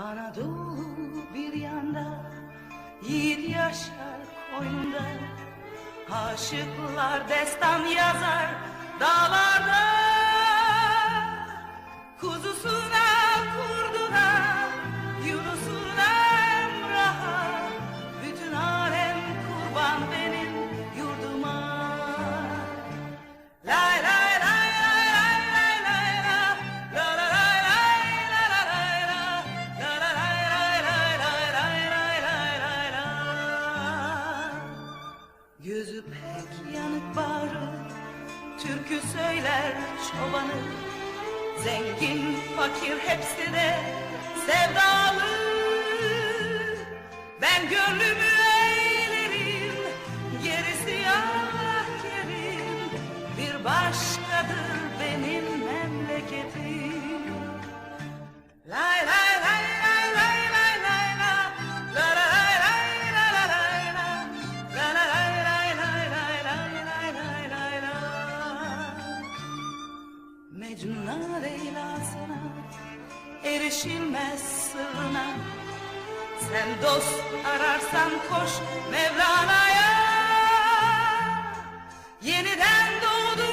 Anadolu bir yanda Yiğit yaşar koynunda. Aşıklar destan yazar dağlarda Gözü pek yanık bağrı Türkü söyler çobanı. Zengin fakir hepsi de sevdalı. Ben gönlümü eğlerim Gerisi Allah kerim Bir başkadır Mecnun'a Leyla'sına erişilmez sırrına. Sen dost ararsan koş Mevlana'ya. Yeniden doğdu